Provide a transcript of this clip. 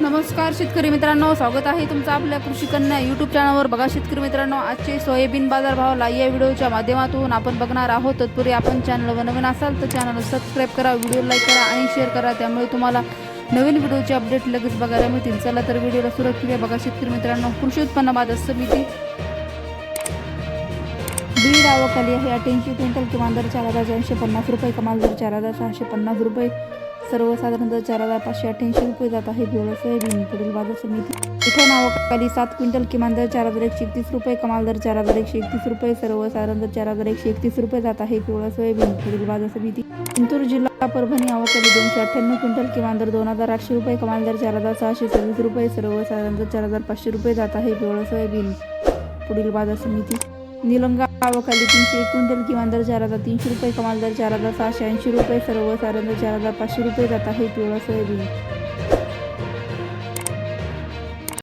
नमस्कार शेतकरी मित्रांनो स्वागत आहे तुमचं आपल्या कृषी कन्या यूट्यूब चॅनलवर बघा शेतकरी मित्रांनो आजचे सोयाबीन बाजार भाव या व्हिडिओच्या माध्यमातून आपण बघणार आहोत. तत्पूर्वी आपण चॅनलवर नवीन असाल तर चॅनल सबस्क्राईब करा व्हिडिओ लाईक करा आणि शेअर करा. त्यामुळे तुम्हाला नवीन व्हिडिओचे अपडेट लगेच बघायला मिळतील. चला तर व्हिडिओला सुरुवात केली बघा शेतकरी मित्रांनो कृषी उत्पन्न बाजार समिती. बीड आवक आली आहे. अठ्ठ्याऐंशी क्विंटल किमान दर चार हजार चारशे पन्नास रुपये कमाल दर चार हजार सहाशे पन्नास रुपये. सर्वसाधारणतः चार हजार पाचशे अठ्ठ्याऐंशी रुपये जात आहे. पिवळं सोयाबीन पुढील बाजार समिती. इथं नावाखाली सात क्विंटल किमान दर चार हजार एकशे एकतीस रुपये कमाल दर चार हजार एकशे एकतीस रुपये सर्वसाधारण दर चार हजार एकशे एकतीस रुपये जात आहे. पिवळा सोयाबीन पुढील बाजार समिती. जिंतूर जिल्हा परभणी आवाखाली दोनशे अठ्ठ्याण्णव क्विंटल किमान दर दोन हजार आठशे रुपये कमाल दर चार हजार सहाशे सव्वीस रुपये सर्वसाधारण दर चार हजार पाचशे रुपये जात आहे. पिवळा सोयाबीन पुढील बाजार समिती. निलंगा आवकाली तीनशे एक क्विंटल किमान दर चार हजार तीनशे रुपये कमाल दर चार हजार सहाशे ऐंशी रुपये सर्वसाधारण दर चार हजार पाचशे रुपये जात आहे पिवळा सोयाबीन.